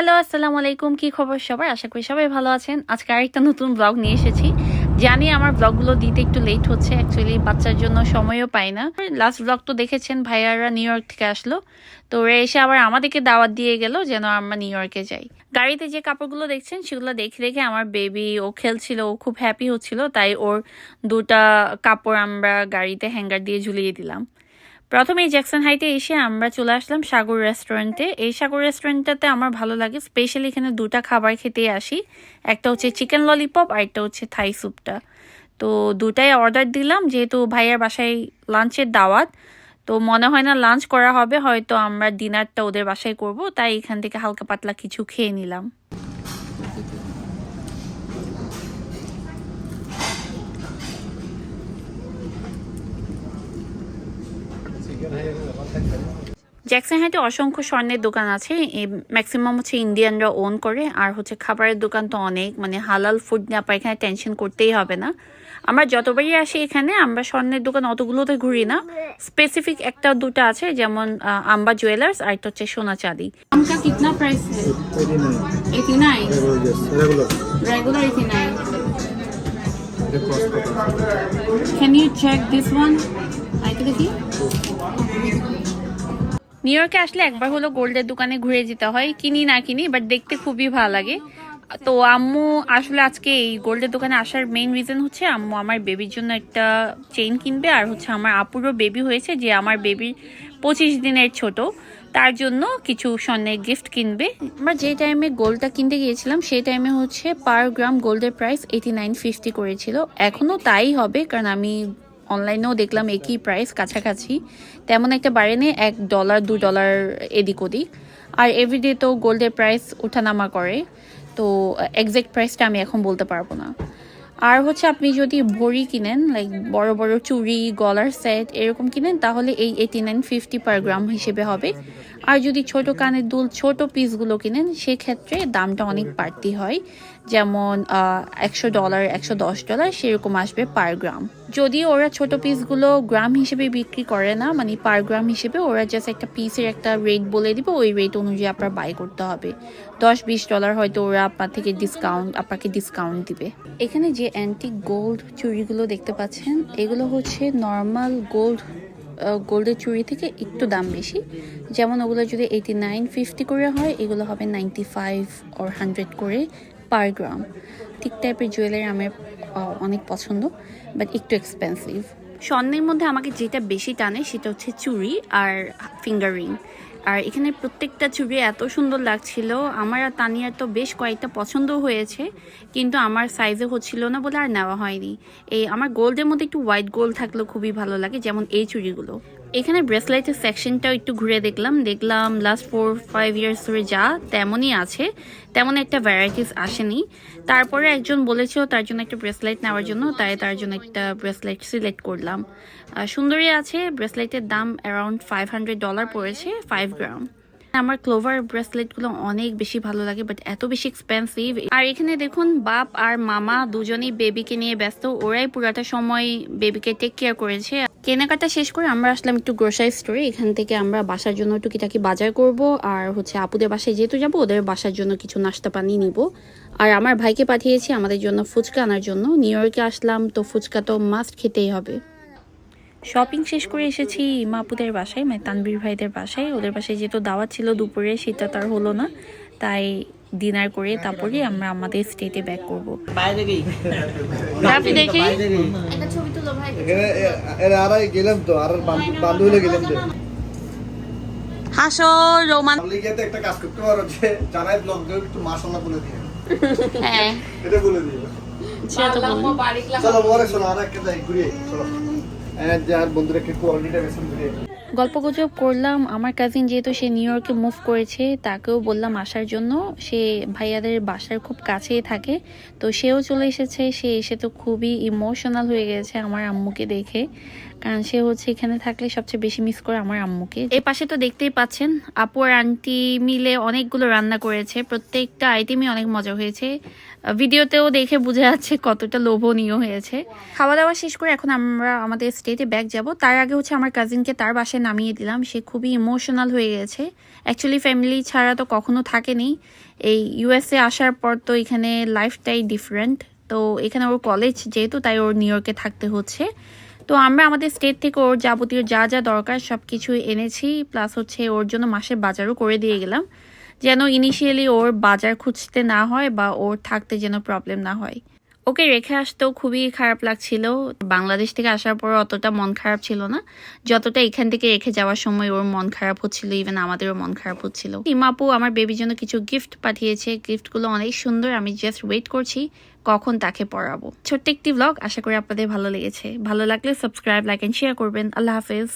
Hello, আসসালামু আলাইকুম। কি খবর সবার? আশা করি সবাই ভালো আছেন। আজকে আরেকটা নতুন ব্লগ নিয়ে এসেছি। জানি আমার ব্লগগুলো দিতে একটু লেট হচ্ছে। অ্যাকচুয়ালি বাচ্চার জন্য সময়ও পাই না। লাস্ট ব্লগ তো দেখেছেন, ভাইয়ারা নিউ ইয়র্ক থেকে আসলো। তো ওরা এসে আবার আমাদেরকে দাওয়াত দিয়ে গেল যেন আমরা নিউ ইয়র্কে যাই। গাড়িতে যে কাপড়গুলো দেখছেন, সেগুলো দেখে দেখে আমার বেবি ও খেলছিল, ও খুব হ্যাপি হচ্ছিল। তাই ওর দুটা কাপড় আমরা গাড়িতে হ্যাঙ্গার দিয়ে ঝুলিয়ে দিলাম। প্রথমে জ্যাকসন হাইটে এসে আমরা চলে আসলাম সাগর রেস্টুরেন্টে। এই সাগর রেস্টুরেন্টটাতে আমার ভালো লাগে, স্পেশালি এখানে দুটা খাবার খেতে আসি। একটা হচ্ছে চিকেন ললিপপ আর একটা হচ্ছে থাই স্যুপটা। তো দুটাই অর্ডার দিলাম, যেহেতু ভাইয়ার বাসায় লাঞ্চের দাওয়াত। তো মনে হয় না লাঞ্চ করা হবে, হয়তো আমরা ডিনারটা ওদের বাসায় করব, তাই এখান থেকে হালকা পাতলা কিছু খেয়ে নিলাম। জ্যাকসন হাইটে অসংখ্য স্বর্ণের দোকান আছে। ম্যাক্সিমাম হচ্ছে ইন্ডিয়ানরা ওন করে। আর হচ্ছে খাবারের দোকান তো অনেক। মানে হালাল ফুড নিয়ে আপনার এখানে টেনশন করতেই হবে না। আমরা যতবারই আসি এখানে, আমরা স্বর্ণের দোকান অতগুলোতে ঘুরি না। স্পেসিফিক একটা দুটো আছে, যেমন আম্বা জুয়েলার্স আর একটা হচ্ছে সোনা চাঁদি। কিতনা প্রাইস নিউ ইয়র্কে আসলে একবার হলো গোল্ডের দোকানে ঘুরে যেতে হয়, কিনি না কিনি বাট দেখতে খুবই ভালো লাগে। তো আম্মু আসলে আজকে এই গোল্ডের দোকানে আসার মেইন রিজন হচ্ছে আম্মু আমার বেবির জন্য একটা চেইন কিনবে, আর হচ্ছে আমার আপুরও বেবি হয়েছে যে আমার বেবির পঁচিশ দিনের ছোট, তার জন্য কিছু স্বর্ণের গিফট কিনবে। আমরা যে টাইমে গোল্ডটা কিনতে গিয়েছিলাম, সেই টাইমে হচ্ছে পার গ্রাম গোল্ডের প্রাইস এইটি নাইন ফিফটি করেছিল। এখনও তাই হবে, কারণ আমি অনলাইনেও দেখলাম একই প্রাইস কাছাকাছি। তেমন একটা বাড়েনি এক ডলার দু ডলার এদিক ওদিক। আর এভরিডে তো গোল্ডের প্রাইস ওঠানামা করে। তো এক্সাক্ট প্রাইসটা আমি এখন বলতে পারব না। আর হচ্ছে আপনি যদি ভরি কিনেন লাইক বড় বড় চুড়ি, গলার সেট এরকম কিনেন, তাহলে এই এইটি নাইন ফিফটি পার গ্রাম হিসেবে হবে। আর যদি ছোট কানের দুল, ছোট পিসগুলো কিনেন, সেক্ষেত্রে দামটা অনেক বাড়তি হয়। যেমন একশো ডলার, একশো দশ ডলার সেরকম আসবে পার গ্রাম যদিও ওরা ছোট পিসগুলো গ্রাম হিসেবে বিক্রি করে না মানে পার গ্রাম হিসেবে ওরা জাস্ট একটা পিসের একটা রেট বলে দিবে, ওই রেট অনুযায়ী আপনার বাই করতে হবে। দশ বিশ ডলার হয়তো ওরা আপনার থেকে ডিসকাউন্ট আপনাকে ডিসকাউন্ট দিবে। এখানে যে অ্যান্টিক গোল্ড চুরিগুলো দেখতে পাচ্ছেন, এগুলো হচ্ছে নর্মাল গোল্ড গোল্ডের চুড়ি থেকে একটু দাম বেশি। যেমন ওগুলো যদি এইটি নাইন ফিফটি করে হয়, এগুলো হবে নাইনটি ফাইভ ওর হান্ড্রেড করে। পার গ্রাম। ঠিক টাইপের জুয়েলারি আমার অনেক পছন্দ বাট একটু এক্সপেন্সিভ স্বর্ণের মধ্যে আমাকে যেটা বেশি টানে সেটা হচ্ছে চুড়ি আর ফিঙ্গার রিং আর এখানে প্রত্যেকটা চুড়ি এত সুন্দর লাগছিল। আমার আর তানিয়ার তো বেশ কয়েকটা পছন্দ হয়েছে, কিন্তু আমার সাইজে হচ্ছিল না বলে আর নেওয়া হয়নি। এই, আমার গোল্ডের মধ্যে একটু হোয়াইট গোল্ড থাকলেও খুবই ভালো লাগে, যেমন এই চুড়িগুলো। এখানে ব্রেসলাইটের সেকশনটাও একটু ঘুরে দেখলাম। দেখলাম লাস্ট ফোর ফাইভ ইয়ার্স ধরে যা তেমনই আছে। তেমন একটা ভ্যারাইটিস আসেনি। তারপরে একজন বলেছিল তার জন্য একটা ব্রেসলাইট নেওয়ার জন্য, তাই তার জন্য একটা ব্রেসলাইট সিলেক্ট করলাম। সুন্দরী আছে। ব্রেসলাইটের দাম অ্যারাউন্ড ফাইভ হান্ড্রেড ডলার পড়েছে ফাইভ গ্রাম আমার ক্লোভার ব্রেসলেটগুলো অনেক বেশি ভালো লাগে বাট এত বেশি এক্সপেন্সিভ আর এখানে দেখুন, বাপ আর মামা দুজনেই বেবিকে নিয়ে ব্যস্ত, ওরাই পুরাটা সময় বেবিকে টেক কেয়ার করেছে। কেনাকাটা শেষ করে আমরা আসলাম একটু গ্রোসারি স্টোরে এখান থেকে আমরা বাসার জন্য টুকিটাকি বাজার করব, আর হচ্ছে আপুদের বাসায় যেহেতু যাব, ওদের বাসার জন্য কিছু নাস্তা পানি নিব। আর আমার ভাইকে পাঠিয়েছি আমাদের জন্য ফুচকা আনার জন্য, নিউ ইয়র্কে আসলাম, তো ফুচকা তো মাস্ট খেতেই হবে। শপিং শেষ করে এসেছি মাপুদের বাসায় মানে তানবীর ভাইদের বাসায়। ওদের বাসায় যেহেতু দাওয়াত ছিল দুপুরে সেটা তার হলো না। তাই ডিনার করে তারপরে আমরা আমাদের স্টেটে ব্যাক করব। বাইরে গেই দেখি? একটা ছবি তুলো ভাই। এর আর গেলাম তো আর বান্ধবীলে গেলাম তো। হাসো রোমান একটা কাজ করতে পারো যে জানাই ব্লগ একটু মাশাআল্লাহ বলে দিয়ে হ্যাঁ। এটা বলে দিও। চলো পরে শোনো আর একটা যাই ঘুরে চলো। যার বন্ধুরা একটু ঘুরে গল্প গুজব করলাম। আমার কাজিন যেহেতু সে নিউ ইয়র্কে মুভ করেছে, তাকেও বললাম আসার জন্য। সে ভাইয়াদের বাসার খুব কাছেই থাকে। তো সেও চলে এসেছে। সে এসে তো খুবই ইমোশনাল হয়ে গেছে আমার আম্মুকে দেখে। কারণ সে হচ্ছে এখানে থাকলে সবচেয়ে বেশি মিস করে আমার আম্মুকে। এই পাশে তো দেখতেই পাচ্ছেন, আপু আর আন্টি মিলে অনেকগুলো রান্না করেছে। প্রত্যেকটা আইটেমই অনেক মজা হয়েছে। ভিডিওতেও দেখে বোঝা যাচ্ছে কতটা লোভনীয় হয়েছে। খাওয়া দাওয়া শেষ করে এখন আমরা আমাদের স্টেটে ব্যাগ যাব। তার আগে হচ্ছে আমার কাজিনকে তার বাসায় নামিয়ে দিলাম। সে খুবই ইমোশনাল হয়ে গেছে। অ্যাকচুয়ালি ফ্যামিলি ছাড়া তো কখনো থাকেনি। এই ইউএসএ আসার পর তো এখানে লাইফটাই ডিফারেন্ট তো এখানে ওর কলেজ যেহেতু, তাই ওর নিউ ইয়র্কে থাকতে হচ্ছে। তো আমরা আমাদের স্টেট থেকে ওর যাবতীয় যা যা দরকার সব কিছু এনেছি। প্লাস হচ্ছে ওর জন্য মাসের বাজারও করে দিয়ে গেলাম। যেন ইনিশিয়ালি ওর বাজার খুঁজতে না হয় বা ওর থাকতে যেন প্রবলেম না হয়। ওকে রেখে আসতেও খুবই খারাপ লাগছিল। বাংলাদেশ থেকে আসার পর অতটা মন খারাপ ছিল না। যতটা এখান থেকে রেখে যাওয়ার সময় ওর মন খারাপ হচ্ছিল ইভেন আমাদেরও মন খারাপ হচ্ছিল। ইমাপু আমার বেবির জন্য কিছু গিফট পাঠিয়েছে। গিফটগুলো অনেক সুন্দর, আমি জাস্ট ওয়েট করছি কখন তাকে পড়াবো। ছোট্ট একটি ব্লগ আশা করি আপনাদের ভালো লেগেছে। ভালো লাগলে সাবস্ক্রাইব লাইক এন্ড শেয়ার করবেন। আল্লাহ হাফেজ।